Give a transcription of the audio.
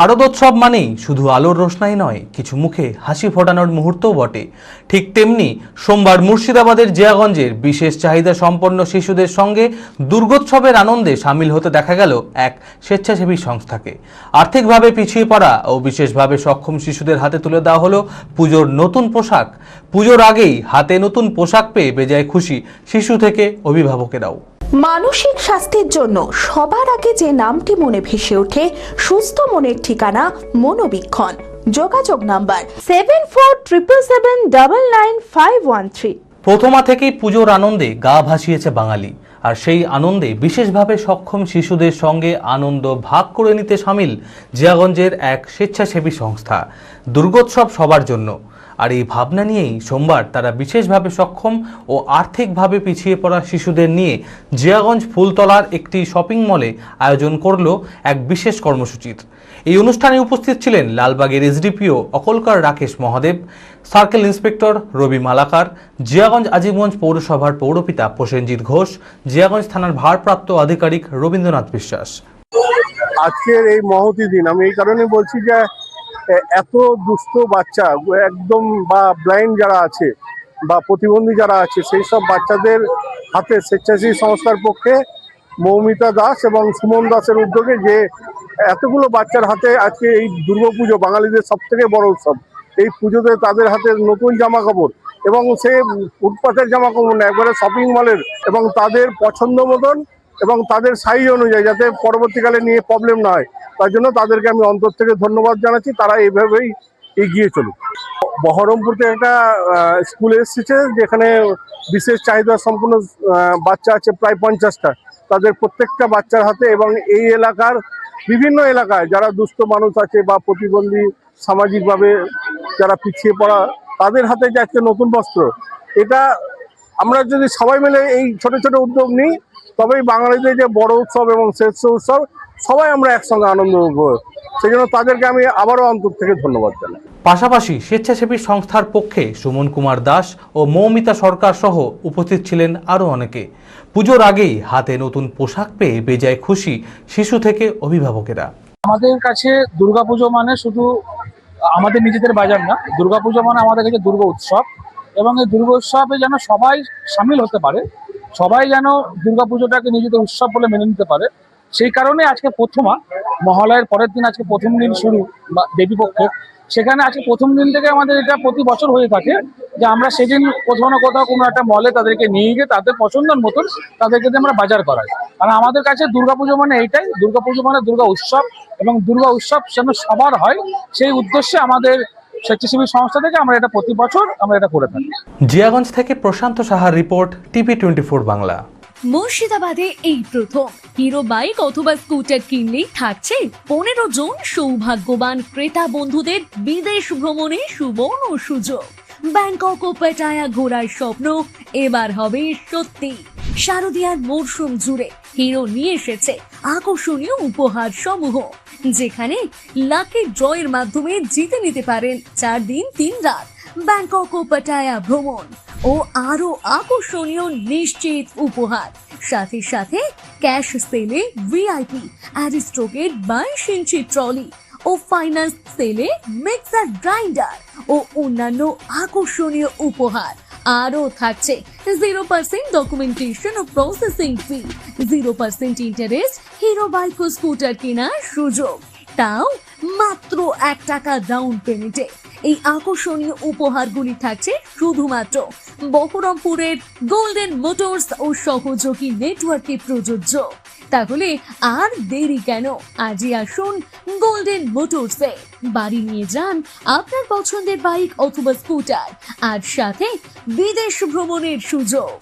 শারদোৎসব মানেই শুধু আলোর রোশনাই নয়, কিছু মুখে হাসি ফোটানোর মুহূর্তও বটে। ঠিক তেমনি সোমবার মুর্শিদাবাদের জিয়াগঞ্জের বিশেষ চাহিদা সম্পন্ন শিশুদের সঙ্গে দুর্গোৎসবের আনন্দে সামিল হতে দেখা গেল এক স্বেচ্ছাসেবী সংস্থাকে। আর্থিকভাবে পিছিয়ে পড়া ও বিশেষভাবে সক্ষম শিশুদের হাতে তুলে দেওয়া হলো পুজোর নতুন পোশাক। পুজোর আগেই হাতে নতুন পোশাক পেয়ে বেজায় খুশি শিশু থেকে অভিভাবকেরাও। মানসিক স্বাস্থ্যের জন্য সবার আগে যে নামটি মনে ভেসে ওঠে, সুস্থ মনের ঠিকানা মনোবীক্ষণ। যোগাযোগ number seven four triple seven double nine five one three প্রথমা থেকেই পুজোর আনন্দে গা ভাসিয়েছে বাঙালি, আর সেই আনন্দে বিশেষভাবে সক্ষম শিশুদের সঙ্গে আনন্দ ভাগ করে নিতে সামিল জিয়াগঞ্জের এক স্বেচ্ছাসেবী সংস্থা। দুর্গোৎসব সবার জন্য। আর এই ভাবনা নিয়েই সোমবার তারা বিশেষভাবে সক্ষম ও আর্থিকভাবে পিছিয়ে পড়া শিশুদের নিয়ে জিয়াগঞ্জ ফুলতলার একটি শপিং মলে আয়োজন করল এক বিশেষ কর্মসূচির। এই অনুষ্ঠানে উপস্থিত ছিলেন লালবাগের SDPO Akolkar Rakesh Mahadev, circle inspector Rabi Malakar, Jiaganj Azimganj পৌরসভার পৌরপিতা প্রসেনজিৎ ঘোষ, জিয়াগঞ্জ থানার ভারপ্রাপ্ত আধিকারিক রবীন্দ্রনাথ বিশ্বাস। আজকের এই মহতি দিন, আমি এই কারণে বলছি যে এত দুস্থ বাচ্চা, একদম বা ব্লাইন্ড যারা আছে বা প্রতিবন্ধী যারা আছে, সেই সব বাচ্চাদের হাতে স্বেচ্ছাসেবী সংস্থার পক্ষে মৌমিতা দাস এবং সুমন দাসের উদ্যোগে যে এতগুলো বাচ্চার হাতে আজকে এই দুর্গাপুজো বাঙালিদের সব থেকে বড় উৎসব। এই পুজোতে তাদের হাতে নতুন জামা কাপড় এবং সে ফুটপাথের জামা কাপড় না, একবারে শপিং মলের এবং তাদের পছন্দ মতন এবং তাদের সাইজ অনুযায়ী যাতে পরবর্তীকালে নিয়ে প্রবলেম না হয়, তার জন্য তাদেরকে আমি অন্তর থেকে ধন্যবাদ জানাচ্ছি, তারা এইভাবেই এগিয়ে চলুক। বহরমপুর থেকে একটা স্কুল এসেছে যেখানে বিশেষ চাহিদা সম্পূর্ণ বাচ্চা আছে প্রায় পঞ্চাশটা। তাদের প্রত্যেকটা বাচ্চার হাতে এবং এই এলাকার বিভিন্ন এলাকায় যারা দুস্থ মানুষ আছে বা প্রতিবন্ধী সামাজিকভাবে যারা পিছিয়ে পড়া, তাদের হাতে যাচ্ছে নতুন বস্ত্র, এটা আমরা যদি সবাই মিলে এই ছোট ছোট উদ্যোগ নিই তবেই বাঙালিদের যে বড় উৎসব এবং শ্রেষ্ঠ উৎসব সবাই আমরা একসঙ্গে আনন্দ করব। সেই জন্য তাদেরকে আমি আবারও অন্তর থেকে ধন্যবাদ জানাই। পাশাপাশি স্বেচ্ছাসেবী সংস্থার পক্ষে সুমন কুমার দাস ও মৌমিতা সরকার সহ উপস্থিত ছিলেন আরও অনেকে। পুজোর আগেই হাতে নতুন পোশাক পেয়ে বেজায় খুশি শিশু থেকে অভিভাবকেরা। আমাদের কাছে দুর্গাপুজো মানে শুধু আমাদের নিজেদের বাজার না দুর্গাপুজো মানে আমাদের কাছে দুর্গা উৎসব। এবং এই দুর্গা উৎসবে যেন সবাই সামিল হতে পারে, সবাই যেন দুর্গাপুজোটাকে নিজেদের উৎসব বলে মেনে নিতে পারে, সেই কারণে আজকে প্রথমা, মহালয়ের পরের দিন আজকে প্রথম দিন শুরু, বা দেবী পক্ষের সেখানে আজকে প্রথম দিন থেকে আমাদের এটা প্রতি বছর হয়ে থাকে যে আমরা সেদিন কোথাও না কোথাও কোনো একটা মলে তাদেরকে নিয়ে গিয়ে তাদের পছন্দের মতন তাদেরকে দিয়ে আমরা বাজার করাই। কারণ আমাদের কাছে দুর্গাপুজো মানে এইটাই দুর্গাপুজো মানে দুর্গা উৎসব এবং দুর্গা উৎসব যেন সবার হয়, সেই উদ্দেশ্যে আমাদের স্বেচ্ছাসেবী সংস্থা থেকে আমরা এটা প্রতি বছর আমরা এটা করে থাকি। জিয়াগঞ্জ থেকে প্রশান্ত সাহার report TV twenty four Bangla. মুর্শিদাবাদে এই প্রথম। হিরো বাইক অথবা স্কুটার কিনলেই থাকছে পনেরো জন সৌভাগ্যবান ক্রেতা বন্ধুদের বিদেশ ভ্রমণে সুবর্ণ সুযোগ। ব্যাংকক ও পেটায়া ঘোরার স্বপ্ন এবার হবে সত্যি। শারদিয়ার মরশুম জুড়ে হিরো নিয়ে এসেছে আকর্ষণীয় উপহার সমূহ, যেখানে লাকি ড্রয়ের মাধ্যমে জিতে নিতে পারেন চার দিন, তিন রাত, ব্যাংকক ও পাটায়া ভ্রমণ ও আরও আকর্ষণীয় নিশ্চিত উপহার। সাথে সাথে ক্যাশ সেলে ভিআইপি অ্যারিস্ট্রোকেট বাইশ ইঞ্চি ট্রলি ও ফাইন্যান্স সেলে মিক্সার গ্রাইন্ডার ও অন্যান্য আকর্ষণীয় উপহার। আরও থাকছে। জিরো পার্সেন্ট ডকুমেন্টেশন ও processing fee zero percent interest Hero bike ও স্কুটার কেনার সুযোগ। তাও মাত্র এক টাকা ডাউন পেমেন্টে এই আকর্ষণীয় উপহারগুলি থাকছে শুধুমাত্র বহরমপুরের গোল্ডেন মোটরস ও সহযোগী নেটওয়ার্কে প্রযোজ্য। তাহলে আর দেরি কেন? আজই আসুন গোল্ডেন মোটরসে বাড়ি নিয়ে যান আপনার পছন্দের বাইক অথবা স্কুটার আর সাথে বিদেশ ভ্রমণের সুযোগ।